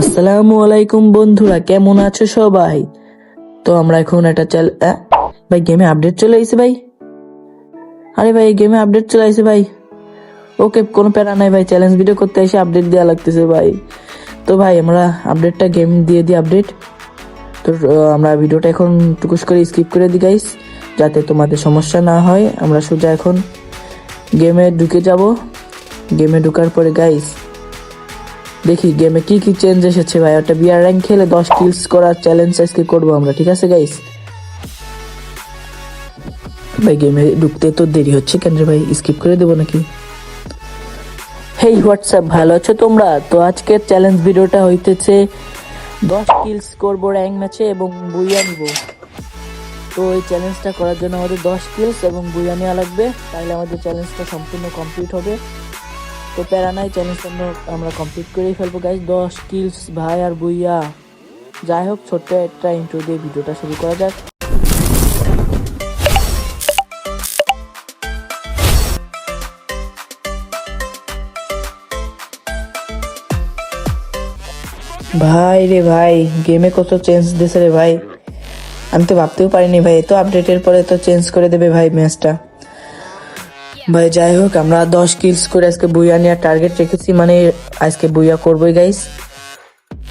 আসসালামু আলাইকুম বন্ধুরা, কেমন আছো সবাই? তো আমরা এখন একটা চ্যাল আ? ভাই গেমে আপডেট চলে আইছে ভাই। আরে ভাই গেমে আপডেট চলে আইছে ভাই। ওকে, কোনো প্যারা নাই ভাই চ্যালেঞ্জ ভিডিও করতে এসে আপডেট দেওয়া লাগতেছে ভাই। তো ভাই, আমরা আপডেটটা গেম দিয়ে দিই আপডেট তো আমরা ভিডিওটা এখন টুকুস করে স্কিপ করে দিই গাইস যাতে তোমাদের সমস্যা না হয়, আমরা সোজা এখন গেমে ঢুকে যাব। গেমে ঢুকার পরে গাইস দেখি গেমে কি কি চেঞ্জ এসেছে ভাই? একটা বিয়ার র্যাঙ্ক খেলে দশ কিলস করার চ্যালেঞ্জ আজকে করব আমরা, ঠিক আছে গাইস ভাই গেমে ঢুকতে তো দেরি হচ্ছে কেন ভাই? স্কিপ করে দেবো নাকি? হেই হোয়াটসঅ্যাপ ভালো আছো তোমরা? তো আজকের চ্যালেঞ্জ ভিডিওটা হইতেছে দশ কিলস করব র্যাঙ্ক ম্যাচে এবং বুইয়া নিব। তো এই চ্যালেঞ্জটা করার জন্য আমাদের দশ কিলস এবং বুইয়া নেওয়া লাগবে। তাহলে আমাদের চ্যালেঞ্জটা সম্পূর্ণ কমপ্লিট হবে। তো প্যারা নাই চ্যালেঞ্জটা আমরা- কমপ্লিট করেই ফেলব গাইজ দশ কিলস ভাই আর বুইয়া যাই হোক, ছোট্ট একটা ইন্ট্রো দিয়ে ভিডিওটা শুরু করা যাক। ভাই রে ভাই গেমে কত চেঞ্জ দিছে রে ভাই? আমি তো ভাবতেও পারিনি ভাই তো আপডেটের পরে তো চেঞ্জ করে দেবে ভাই ম্যাচটা ভাই যাই হোক আমরা দশ কিলস করে আজকে বুইয়া নেওয়ার টার্গেট রেখেছি মানে আজকে বুইয়া করবোই গাইস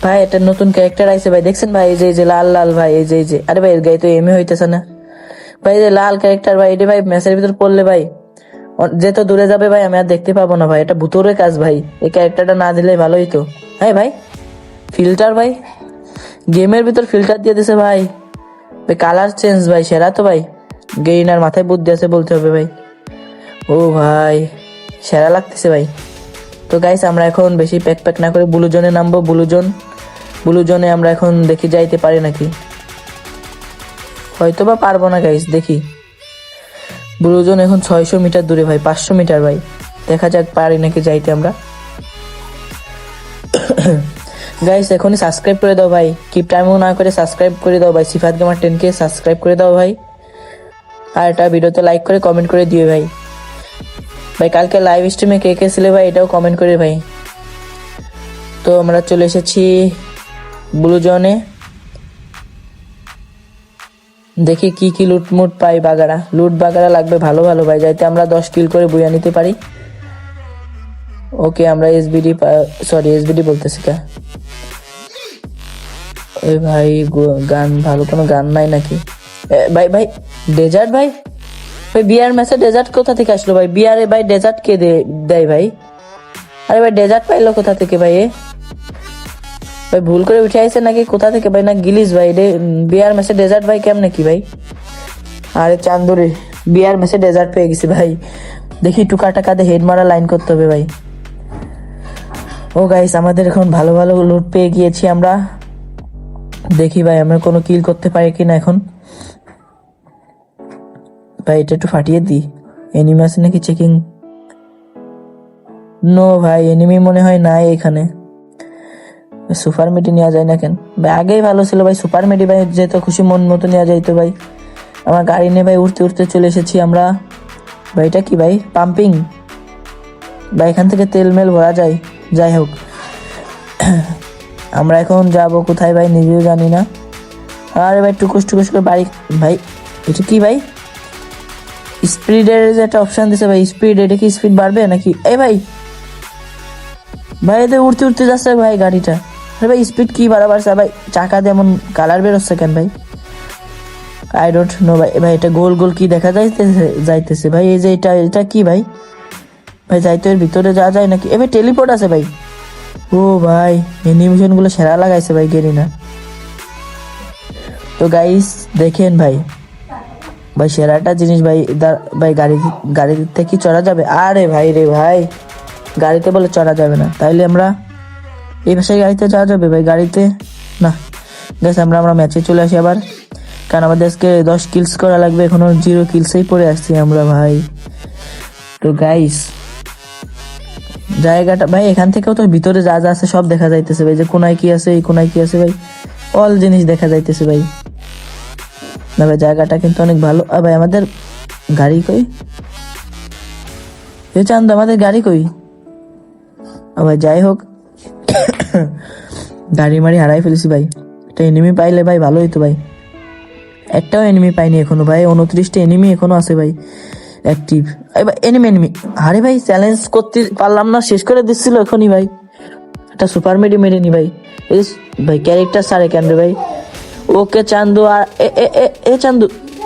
ভাই এটা নতুন ক্যারেক্টার আইছে, ভাই। দেখছেন, ভাই, এই যে এই যে লাল লাল, ভাই, এই যে এই যে। আরে ভাই, এর গায়ে তো এমএ হইতেছে না। ভাই যে লাল ক্যারেক্টার ভাই, এটা ভাই ম্যাচের ভিতর পড়লে, ভাই যে তো দূরে যাবে, ভাই, আমি আর দেখতে পাবো না, ভাই। এটা ভুতুরে কাজ, ভাই। এই ক্যারেক্টারটা না দিলে ভালো হইতো হ্যাঁ ভাই? ফিল্টার ভাই। গেমের ভিতর ফিল্টার দিয়ে দিছে, ভাই। কালার চেঞ্জ ভাই, সেরা তো, ভাই। গেইনার মাথায় বুদ্ধি আছে বলতে হবে, ভাই। ও ভাই, সেরা লাগতেছে ভাই। তো গাইস আমরা এখন বেশি প্যাক প্যাক না করে ব্লু জোনে নামবো ব্লু জোন ব্লু জোনে আমরা এখন দেখি যাইতে পারি নাকি। হয়তো বা পারব না গাইস দেখি। ব্লু জোন এখন ছয়শো মিটার দূরে ভাই, পাঁচশো মিটার ভাই। দেখা যাক পারি নাকি যাইতে আমরা। গাইস এখনই সাবস্ক্রাইব করে দাও ভাই। কিপ টাইমও না করে সাবস্ক্রাইব করে দাও ভাই। সিফাত গেমার টেনকে সাবস্ক্রাইব করে দাও ভাই। আর এটা ভিডিওতে লাইক করে কমেন্ট করে দিও ভাই। ভাই, কালকে লাইভ স্ট্রিমে কে কে ছিলে ভাই, এটাও কমেন্ট করে ভাই। তো আমরা চলে এসেছি ব্লু জোনে দেখি কি কি লুটমুট পাই বাগারা। লুট বাগারা লাগবে ভালো ভালো ভাই, যাইতে আমরা দশ কিল করে বইয়া নিতে পারি। ওকে, আমরা এসবিডি সরি এসবিডি বলতেছি কা? ওই ভাই গান, ভালো কোনো গান নাই নাকি? ভাই ভাই ডেজার্ট ভাই? ভাই, বিয়ার ম্যাচে ডেজার্ট কোথা থেকে আসলো ভাই? বিয়ারে ভাই ডেজার্ট কে দেয় ভাই? আরে ভাই ডেজার্ট পাইলো কোথা থেকে ভাই, এ? ভাই, ভুল করে উঠে আইছে নাকি? কোথা থেকে ভাই? না গিলিস ভাই বিয়ার ম্যাচে ডেজার্ট ভাই কেমনে কি ভাই? আরে চান্দুরে, বিয়ার ম্যাচে ডেজার্ট পেয়ে গেছি ভাই। দেখি টুকা টাকা হেড মারা লাইন করতে হবে ভাই। ও গাইস আমাদের এখন ভালো ভালো লুট পেয়ে গিয়েছি আমরা। দেখি ভাই, আমরা কোনো কিল করতে পারি কিনা এখন। ভাই, এটা একটু ফাটিয়ে দিই। এনিমি আছে নাকি চেকিং নো ভাই এনিমি মনে হয় নাই এখানে। সুপার মেডি নেওয়া যায় না কেন? ভাই, আগেই ভালো ছিল ভাই সুপার মেডি ভাই যেত খুশি মন মতো নেওয়া যাইতো ভাই। আমার গাড়ি নিয়ে ভাই উঠতে উঠতে চলে এসেছি আমরা। ভাই, এটা কি ভাই? পাম্পিং ভাই, এখান থেকে তেল মেল ভরা যায়। যাই হোক। আমরা এখন যাব কোথায় ভাই? নিজেও জানি না। আরে ভাই, টুকুস টুকুস করে বাড়ি ভাই, এটা কি ভাই? স্পিডের যে একটা অপশন দিছে ভাই, স্পিড, এটা কি স্পিড বাড়বে নাকি? এই ভাই ভাই, এতে উঠতে উঠতে যাচ্ছে ভাই গাড়িটা। আরে ভাই, স্পিড কি বাড়া বাড়ছে? ভাই, চাকা যেমন কালার বেরোচ্ছে কেন ভাই? আই ডোন্ট নো ভাই ভাই, এটা গোল গোল কি দেখা যাইতেছে যাইতেছে ভাই, এই যে এটা এটা কি ভাই? ভাই, যাইতো এর ভিতরে যাওয়া যায় নাকি? এবার টেলিপোর্ট আছে ভাই। ও ভাই অ্যানিমেশনগুলো সেরা লাগাইছে ভাই, গেরিনা। তো গাইস দেখেন ভাই ভাই সেরাটা জিনিস ভাই ভাই, গাড়ি গাড়িতে কি চড়া যাবে। আরে ভাই রে ভাই, গাড়িতে বলে চড়া যাবে না। তাইলে আমরা এই ভাষায় গাড়িতে যাওয়া যাবে ভাই, গাড়িতে? না। গাইস আমরা আমরা ম্যাচে চলে আসি আবার। কারণ আমাদের আজকে দশ কিলস করা লাগবে, এখনও জিরো কিলসেই পড়ে আসছি আমরা ভাই। তো গাইস জায়গাটা, ভাই, এখান থেকেও তো ভিতরে যা যা আছে সব দেখা যাইতেছে ভাই। যে কোনায় কি আছে, এই কোনায় কি আছে ভাই। অল জিনিস দেখা যাইতেছে ভাই। না ভাই জায়গাটা কিন্তু অনেক ভালো। ভাই, আমাদের গাড়ি কই? এ চান্দ, আমাদের গাড়ি কই? ভাই, যাই হোক, গাড়ি মারি হারাই ফেলেছি ভাই। একটা এনিমি পাইলে ভাই ভালো হইতো ভাই। একটাও এনিমি পাইনি এখনও ভাই, উনত্রিশটা এনিমি এখনও আছে ভাই অ্যাক্টিভ এনিমি এনিমি আরে ভাই চ্যালেঞ্জ করতে পারলাম না, শেষ করে দিচ্ছিল এখনই ভাই। একটা সুপার মেডি মেরে নি ভাই। ভাই ক্যারেক্টার সারে কেন রে ভাই? ওকে চান্দু আর এ এ এ Chandu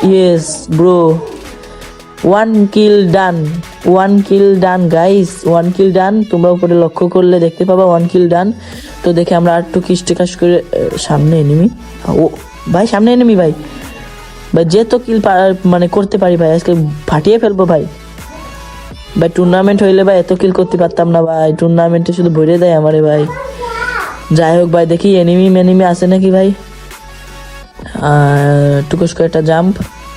yes bro one kill done one kill done guys one kill done তোমরা উপরে লক্ষ্য করলে দেখতে পাবা ওয়ান কিল ডান তো দেখে আমরা আর একটু কিস্টে করে সামনে এনিমি ও, ভাই, সামনে এনিমি ভাই ভাই যে তো কিল মানে করতে পারি ভাই, আজকে ফাটিয়ে ফেলব ভাই ভাই টুর্নামেন্ট হইলে ভাই এত কিল করতে পারতাম না ভাই টুর্নামেন্টে শুধু ভরে দেয় আমারে ভাই, যাই হোক ভাই, দেখি এনিমি মেনিমি আছে নাকি ভাই? আর টুকুস করে একটা জাম্প,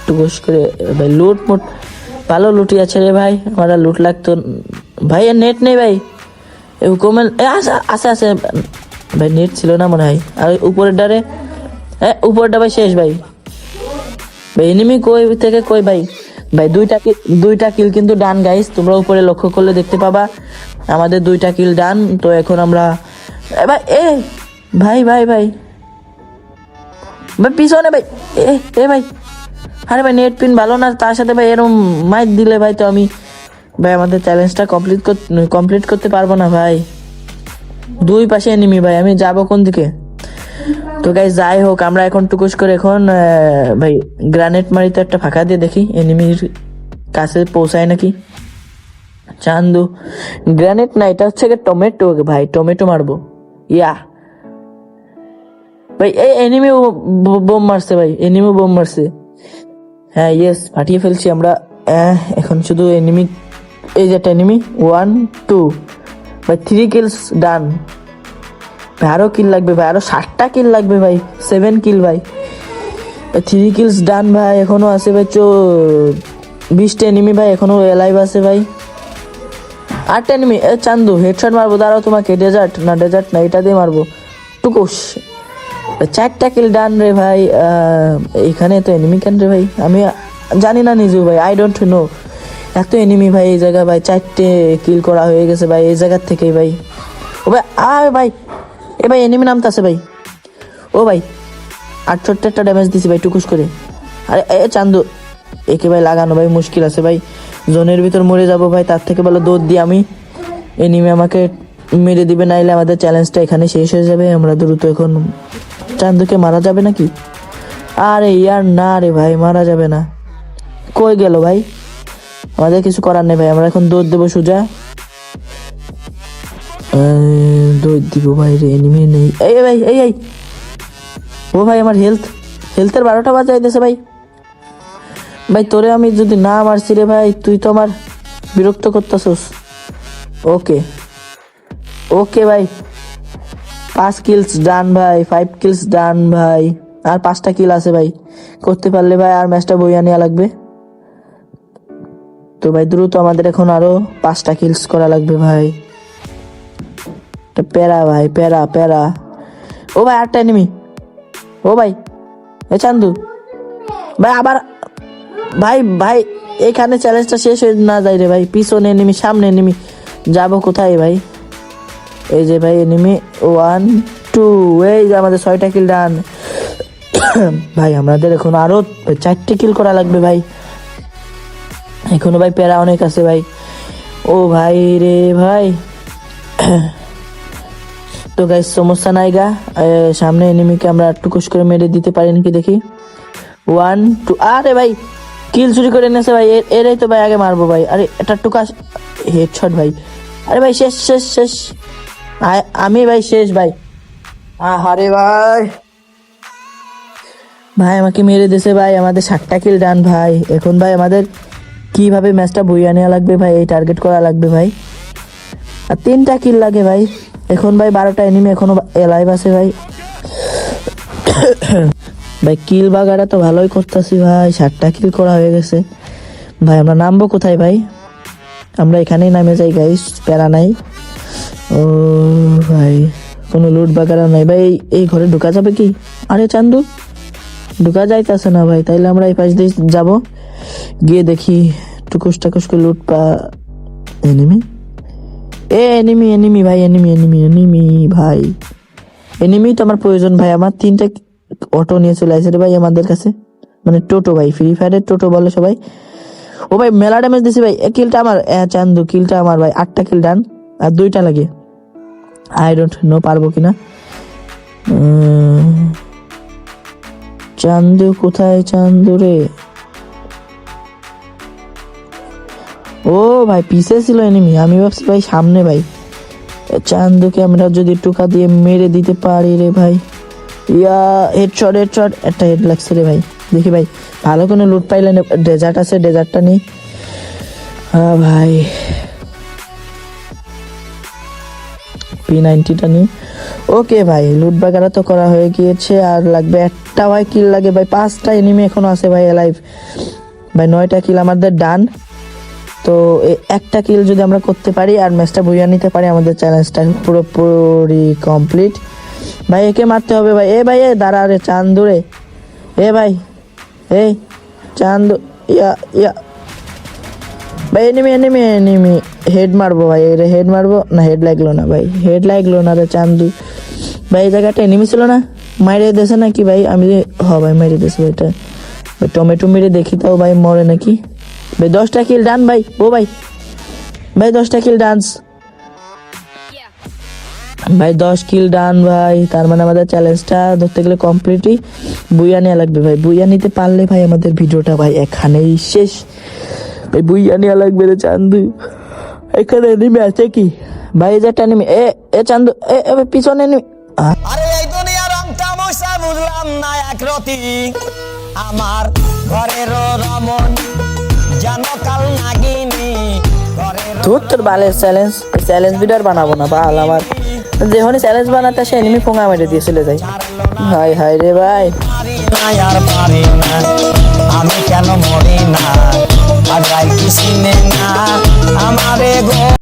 টুকুস করে, ভাই লুট মুট, ভালো লুটি আছে রে ভাই আমার লুট লাগতো, ভাই নেট নেই ভাই আছে আছে আছে ভাই নেট ছিল না মনে হয়, আর উপরের ডারে হ্যাঁ উপরেরটা ভাই শেষ ভাই ভাই এনিমি কই থেকে কই ভাই ভাই দুইটা কিল দুইটা কিল কিন্তু ডান গাইস তোমরা উপরে লক্ষ্য করলে দেখতে পাবা, আমাদের দুইটা কিল ডান তো এখন আমরা ভাই, এ, ভাই ভাই ভাই ভাই, পিছনে ভাই, এ ভাই, আরে ভাই নেট পিন ভালো না, তার সাথে ভাই এরকম মাইক দিলে ভাই তো আমি, ভাই আমাদের চ্যালেঞ্জটা কমপ্লিট কমপ্লিট করতে পারব না ভাই। দুই পাশে এনিমি ভাই, আমি যাব কোন দিকে? তো গাই যাই হোক, আমরা এখন টুকুস করে এখন ভাই গ্রানেট মারিতে একটা ফাঁকা দিয়ে দেখি এনিমির কাছে পৌঁছায় নাকি? চান্দু গ্রানেট না, এটা হচ্ছে টমেটো ভাই টমেটো মারবো। ইয়া। ভাই, এই এনিমি বোম মারছে ভাই এনিমি বোম মারছে। হ্যাঁ ইয়েস ফাটিয়ে ফেলছি আমরা। এখন শুধু এনিমি এই যে একটা এনিমি ওয়ান টু ভাই থ্রি কিলস ডান ভাই, আরও কিল লাগবে ভাই, আরও ষাটটা কিল লাগবে ভাই সেভেন কিল ভাই। থ্রি কিলস ডান ভাই, এখনও আছে ভাই, চো, বিশটা এনিমি ভাই, এখনও এলাইভ আছে ভাই। আটটা এনিমি এ চান্দু হেডশট মারবো, দাঁড়াও তোমাকে ডেজার্ট না ডেজার্ট না, এটা দিয়ে মারবো। টুকুস। চারটা কিল ডান রে ভাই এখানে তো এনিমি কেন রে ভাই? আমি জানি না নিজেও ভাই আই ডোন্ট নো এত এনিমি ভাই এই জায়গায় ভাই, চারটে কিল করা হয়ে গেছে ভাই, এই জায়গার থেকেই ভাই। ও ভাই, আয় ভাই, এ ভাই এনিমি নামতাছে ভাই। ও ভাই আটষট্টি একটা ড্যামেজ দিছি ভাই, টুকুস করে। আরে, এ চান্দু, একে ভাই লাগানো ভাই মুশকিল আছে ভাই। জোনের ভিতর মরে যাব ভাই, তার থেকে ভালো দৌড় দিয়ে আমি। এনিমি আমাকে মেরে দিবে, নাইলে আমাদের চ্যালেঞ্জটা এখানে শেষ হয়ে যাবে। আমরা দ্রুত এখন চান্দুকে মারা যাবে নাকি? আরে ইয়ার না রে ভাই, মারা যাবে না। কই গেল ভাই? আমাদের কিছু করার নেই ভাই, আমরা এখন দৌড় দেবো সোজা। দৌড় দিব ভাই রে এনিমি নেই। এই ভাই, এই এই। ও ভাই, আমার হেলথ হেলথের বারোটা বাজাই দিয়েছে ভাই। ভাই, তোরে আমি যদি না মারছি রে ভাই, তুই তো আমার বিরক্ত করতেছস। ওকে। ওকে ভাই। পাঁচ কিলস ডান ভাই ফাইভ কিলস ডান ভাই। আর পাঁচটা কিল আছে ভাই। করতে পারলে ভাই আর ম্যাচটা বইয়া নেওয়া লাগবে। তো ভাই দ্রুত আমাদের এখন আরও পাঁচটা কিলস করা লাগবে ভাই। প্যারা ভাই, প্যারা প্যারা। ও ভাই আটটা এনিমি ও ভাই, এ চান্দু। ভাই আবার, ভাই ভাই, এখানে চ্যালেঞ্জটা শেষ হয়ে না যায় রে ভাই। পিছনে এনিমি সামনে এনিমি যাব কোথায় ভাই? এই যে ভাই এনিমি ওয়ান টু এই যে আমাদের ছয়টা কিল ডান ভাই, আমাদের এখন আরও চারটে কিল করা লাগবে ভাই। এখনও ভাই প্যারা অনেক আছে ভাই। ও ভাই রে ভাই। তো গাইস সমস্যা নাই গা। সামনে এনিমিকে আমরা টুকুস করে মেরে দিতে পারি নাকি দেখি। ওয়ান টু আরে ভাই কিল চুরি করে এনেছে ভাই। এরাই তো ভাই আগে মারবো ভাই। আরে, এটা টুকাস হেডশট ভাই। আরে ভাই, শেষ শেষ শেষ। আমি ভাই শেষ ভাই। আরে ভাই। ভাই আমাকে মেরে দিয়েছে ভাই আমাদের ষাটটা কিল ডান ভাই। এখন ভাই আমাদের কীভাবে ম্যাচটা বইয়া নেওয়া লাগবে ভাই এই টার্গেট করা লাগবে ভাই। আর তিনটা কিল লাগে ভাই। এখন ভাই বারোটা এনিমি এখনও এলাইভ আছে ভাই। ভাই কিল বাগাটা তো ভালোই করতেছি ভাই ষাটটা কিল করা হয়ে গেছে। ভাই আমরা নামবো কোথায় ভাই? আমরা এখানেই নামে যাই গাইস প্যারা নাই। ও ভাই, কোনো লুট বাগারা নাই। ভাই, এই- ঘরে ঢুকা যাবে কি? আরে চান্দু, ঢুকা যাইতেছে না ভাই, তাইলে আমরা এই পাশ দিয়ে যাব। গিয়ে দেখি টুকুস টাকুস করে লুট পা এনিমি এ এনিমি এনিমি ভাই এনিমি এনিমি এনিমি ভাই। এনিমি তো আমার প্রয়োজন ভাই, আমার তিনটা অটো নিয়ে চলে আসে রে ভাই আমাদের কাছে। মানে টোটো ভাই ফ্রি ফায়ারের টোটো বলে সবাই। ও ভাই, মেলা ড্যামেজ দিছে ভাই কিলটা আমার চান্দু কিলটা আমার ভাই, আটটা কিল ডান আর দুইটা লাগে। আই ডোন্ট নো পারব কিনা। চান্দু কোথায় চান্দু রে? ও ভাই, পিছে ছিল এনিমি আমি ভাবছি ভাই সামনে ভাই। চান্দুকে আমরা যদি টোকা দিয়ে মেরে দিতে পারি রে ভাই। ইয়া হেডশট হেডশট একটা হেড লাগছে রে ভাই। দেখি ভাই, ভালো কোনো লুট পাইলে ডেজার্ট আছে ডেজার্টটা নেই। হ্যাঁ ভাই। পি নাইনটিটা নিই। ওকে ভাই লুট বাগারা তো করা হয়ে গিয়েছে, আর লাগবে একটা ভাই কিল লাগে। ভাই, পাঁচটা এনিমি এখনও আছে ভাই লাইভ ভাই, নয়টা কিল আমাদের ডান তো একটা কিল যদি আমরা করতে পারি, আর ম্যাচটা বইয়া নিতে পারি, আমাদের চ্যালেঞ্জটা পুরোপুরি কমপ্লিট ভাই, একে মারতে হবে ভাই। এ ভাই, এ, দাঁড়া রে, চান্দুরে। এ ভাই এই চান্দু ইয়া ইয়া ভাই এনিমি এনিমি এনিমি হেড মারবো ভাই, এর হেড মারবো? না হেড লাগল না ভাই হেড লাগল না রে চান্দু। ভাই, এই জায়গাটা এনিমি ছিল না? মাইরে দেছে নাকি ভাই? আমি হ ভাই, মাইরে দেছে এটা ভাই টমেটো মেরে দেখি তাও ভাই, মরে নাকি? ভাই, দশটা কিল ডান ভাই, ও ভাই। ভাই, দশটা কিল ডান্স ভাই, দশ কিল ডান ভাই, তার মানে আমাদের চ্যালেঞ্জটা ধরতে গেলে কমপ্লিটই বুইয়া নেওয়া লাগবে ভাই। বুইয়া নিতে পারলে ভাই, আমাদের ভিডিওটা ভাই এখানেই শেষ। ভাই বুইয়া নেওয়া লাগবে রে চান্দু। এখানে এনিমি আছে কি? ভাই এই যে এ এ চান্দু এ পিছনে এনিমি আরে এই দুনিয়ার রংটা মশা বুঝলাম না এক রতি। আমার ঘরের রমন যেন কাল নাগিনি। ধুর তোর বালের চ্যালেঞ্জ চ্যালেঞ্জ ভিডিও বানাবো না বাল আমার। যখনই চ্যালেঞ্জ বানাতে আসে এনিমি ফোঙা মেরে দিয়ে চলে যায়। হাই হাই রে ভাই। আমি কেন মরি না? আর কি চিনে না আমারে গো